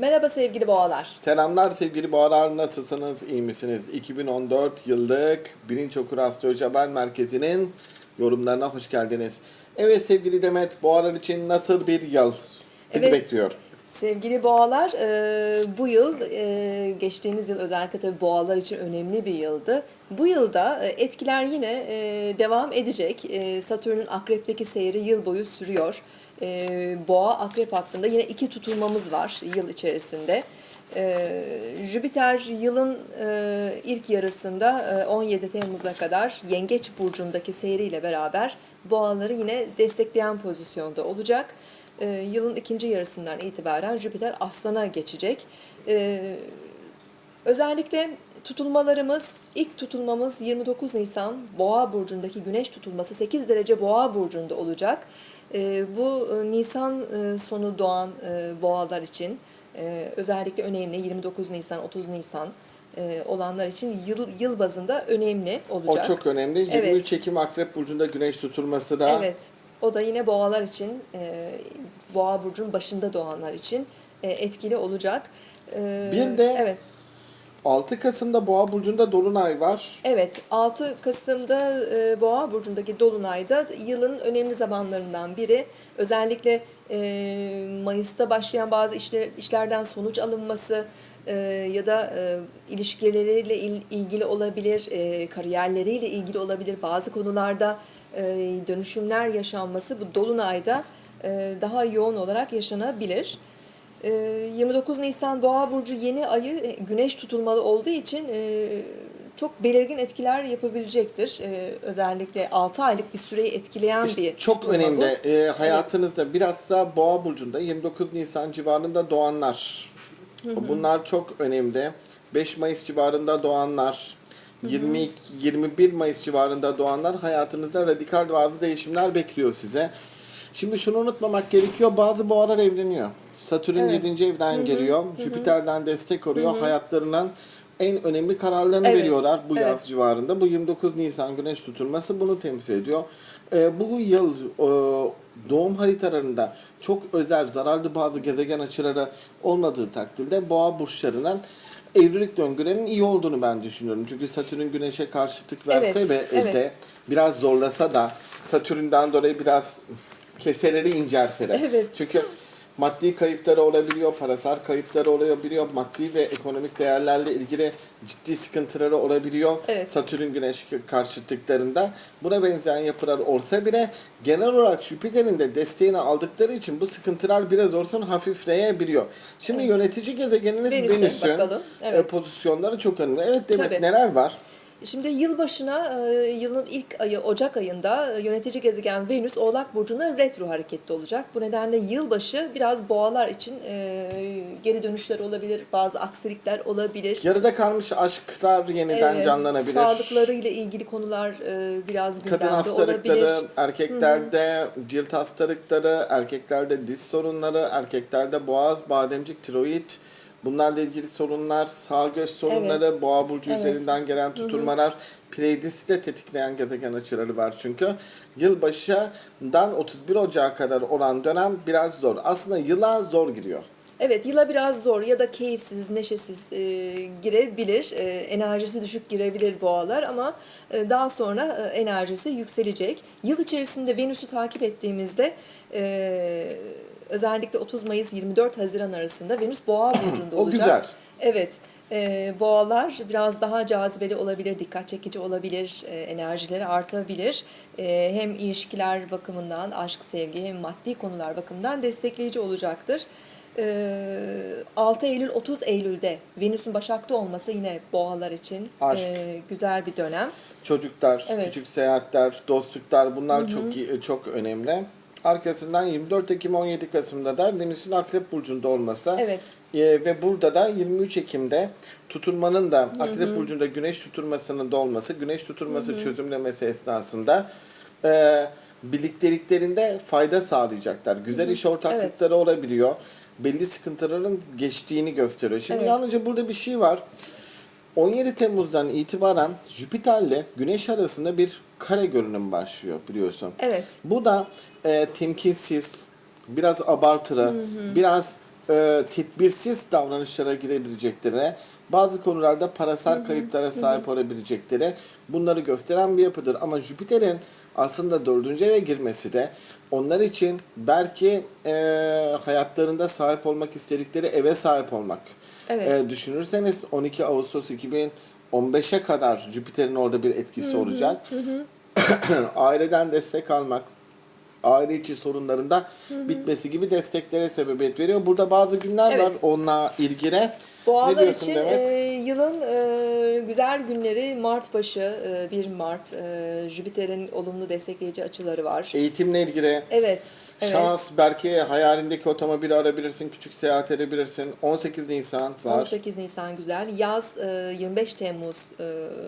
Merhaba sevgili boğalar. Selamlar sevgili boğalar nasılsınız iyi misiniz? 2014 yıllık Bilinç Okur Astroloji Haber Merkezi'nin yorumlarına hoş geldiniz. Evet sevgili Demet boğalar için nasıl bir yıl bizi Evet. bekliyor? Sevgili boğalar, e, bu yıl e, geçtiğimiz yıl özellikle tabii boğalar için önemli bir yıldı. Bu yılda e, etkiler yine devam edecek. Satürn'ün akrepteki seyri yıl boyu sürüyor. Boğa akrep hattında yine iki tutulmamız var yıl içerisinde. Jüpiter yılın ilk yarısında e, 17 Temmuz'a kadar Yengeç burcundaki seyriyle beraber boğaları yine destekleyen pozisyonda olacak. E, yılın ikinci yarısından itibaren Jüpiter Aslan'a geçecek. E, özellikle tutulmalarımız, ilk tutulmamız 29 Nisan Boğa burcundaki Güneş tutulması 8 derece Boğa burcunda olacak. E, bu Nisan e, sonu doğan e, boğalar için e, özellikle önemli 29 Nisan 30 Nisan e, olanlar için yıl yıl bazında önemli O olacak. çok önemli. 23 Evet. Ekim Akrep Burcu'nda güneş tutulması da Evet. O da yine boğalar için, e, boğa burcunun başında doğanlar için e, etkili olacak. E, Bir de- evet. 6 Kasım'da Boğa Burcu'nda Dolunay var. Evet, 6 Kasım'da e, Boğa burcundaki dolunayda yılın önemli zamanlarından biri. Özellikle e, Mayıs'ta başlayan bazı işler, işlerden sonuç alınması e, ya da e, ilişkileriyle il- ilgili olabilir, e, kariyerleriyle ilgili olabilir. Bazı konularda e, dönüşümler yaşanması bu dolunayda e, daha yoğun olarak yaşanabilir. E, 29 Nisan Boğa burcu yeni ayı güneş tutulmalı olduğu için çok belirgin etkiler yapabilecektir. Özellikle 6 aylık bir süreyi etkileyen İşte bir çok bu. önemli. Ee, hayatınızda biraz da Boğa burcunda 29 Nisan civarında doğanlar. Bunlar çok önemli. 5 Mayıs civarında doğanlar, 20 21 Mayıs civarında doğanlar hayatınızda radikal bazı değişimler bekliyor size. Şimdi şunu unutmamak gerekiyor. Bazı boğalar evleniyor. Satürn Evet. 7. evden geliyor. Jüpiter'den destek alıyor. Hayatlarının en önemli kararlarını Evet. veriyorlar bu Evet. yaz civarında. Bu 29 Nisan güneş tutulması bunu temsil ediyor. Ee, bu yıl e, doğum haritalarında çok özel zararlı bazı gezegen açıları olmadığı takdirde boğa burçlarının evlilik döngülerinin iyi olduğunu ben düşünüyorum. Çünkü Satürn güneşe karşıtlık verse Evet, ve evet. de biraz zorlasa da Satürn'den dolayı biraz keseleri incerse de. Evet. Çünkü maddi kayıpları olabiliyor, parasal kayıpları olabiliyor, maddi ve ekonomik değerlerle ilgili ciddi sıkıntıları olabiliyor. Evet. Satürn güneş karşıtlıklarında buna benzeyen yapılar olsa bile genel olarak Jüpiter'in de desteğini aldıkları için bu sıkıntılar biraz olsun hafifleyebiliyor. Şimdi yönetici gezegeniniz Venüs'ün e, Evet. pozisyonları çok önemli. Evet Demet Tabii. neler var? Şimdi yılbaşına e, yılın ilk ayı Ocak ayında e, yönetici gezegen Venüs Oğlak Burcu'nda retro harekette olacak. Bu nedenle yılbaşı biraz boğalar için e, geri dönüşler olabilir, bazı aksilikler olabilir. Yarıda kalmış aşklar yeniden Evet, canlanabilir. Sağlıklarıyla ilgili konular biraz gündemde Kadın hastalıkları, olabilir. erkeklerde cilt hastalıkları, erkeklerde diz sorunları, erkeklerde boğaz, bademcik, tiroid, bunlarla ilgili sorunlar, sağ göz sorunları, boğa burcu Evet. üzerinden gelen tutulmalar, Pleiades'i de tetikleyen gezegen açıları var çünkü. Yılbaşından 31 Ocak'a kadar olan dönem biraz zor. Aslında yıla zor giriyor. Evet yıla biraz zor ya da keyifsiz, neşesiz e, girebilir. E, enerjisi düşük girebilir boğalar ama e, daha sonra e, enerjisi yükselecek. Yıl içerisinde Venüs'ü takip ettiğimizde e, özellikle 30 Mayıs 24 Haziran arasında Venüs boğa burcunda O olacak. güzel. Evet. e, boğalar biraz daha cazibeli olabilir, dikkat çekici olabilir, e, enerjileri artabilir. E, hem ilişkiler bakımından, aşk, sevgi hem maddi konular bakımından destekleyici olacaktır. E, 6 Eylül 30 Eylül'de Venüs'ün Başak'ta olması yine boğalar için Aşk. e, güzel bir dönem. Çocuklar, Evet. küçük seyahatler, dostluklar bunlar çok iyi- çok önemli. Arkasından 24 Ekim 17 Kasım'da da Venüs'ün Akrep burcunda olması. Evet. Ee, ve burada da 23 Ekim'de tutulmanın da Akrep burcunda Güneş tutulmasının da olması, Güneş tutulması çözümlemesi esnasında e, birlikteliklerinde fayda sağlayacaklar. Güzel iş ortaklıkları olabiliyor. Belli sıkıntıların geçtiğini gösteriyor. Şimdi Evet. yalnızca burada bir şey var. 17 Temmuz'dan itibaren Jüpiter'le Güneş arasında bir kare görünüm başlıyor biliyorsun. Evet. Bu da e, temkinsiz, biraz abartılı, biraz e, tedbirsiz davranışlara girebilecekleri, bazı konularda parasal kayıplara sahip olabilecekleri bunları gösteren bir yapıdır. Ama Jüpiter'in aslında dördüncü eve girmesi de onlar için belki e, hayatlarında sahip olmak istedikleri eve sahip olmak. Evet. E, düşünürseniz 12 Ağustos 2015'e kadar Jüpiter'in orada bir etkisi olacak. Aileden destek almak, aile içi sorunlarında bitmesi gibi desteklere sebebiyet veriyor. Burada bazı günler Evet. var onunla ilgili. Boğalar diyorsun için Demet? e, yılın e, güzel günleri Mart başı, e, 1 Mart, e, Jüpiter'in olumlu destekleyici açıları var. Eğitimle ilgili Evet, evet. şans belki hayalindeki otomobili arabilirsin, küçük seyahat edebilirsin. 18 Nisan var. 18 Nisan güzel. Yaz e, 25 Temmuz e,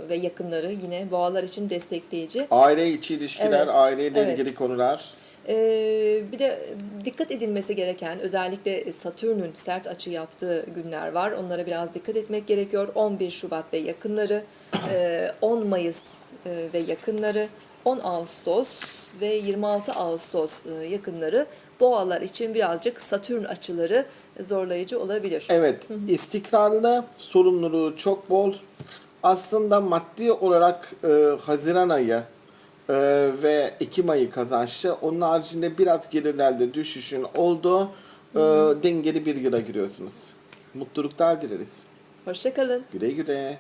ve yakınları yine boğalar için destekleyici. Aile içi ilişkiler, Evet, aileyle evet. ilgili konular. Ee, bir de dikkat edilmesi gereken özellikle Satürn'ün sert açı yaptığı günler var. Onlara biraz dikkat etmek gerekiyor. 11 Şubat ve yakınları, e, 10 Mayıs e, ve yakınları, 10 Ağustos ve 26 Ağustos e, yakınları boğalar için birazcık Satürn açıları zorlayıcı olabilir. Evet, istikrarlı, sorumluluğu çok bol. Aslında maddi olarak e, Haziran ayı e, ve Ekim ayı kazançlı. Onun haricinde biraz gelirlerde düşüşün olduğu e, dengeli bir yıla giriyorsunuz. Mutluluklar dileriz. Hoşçakalın. Güle güle.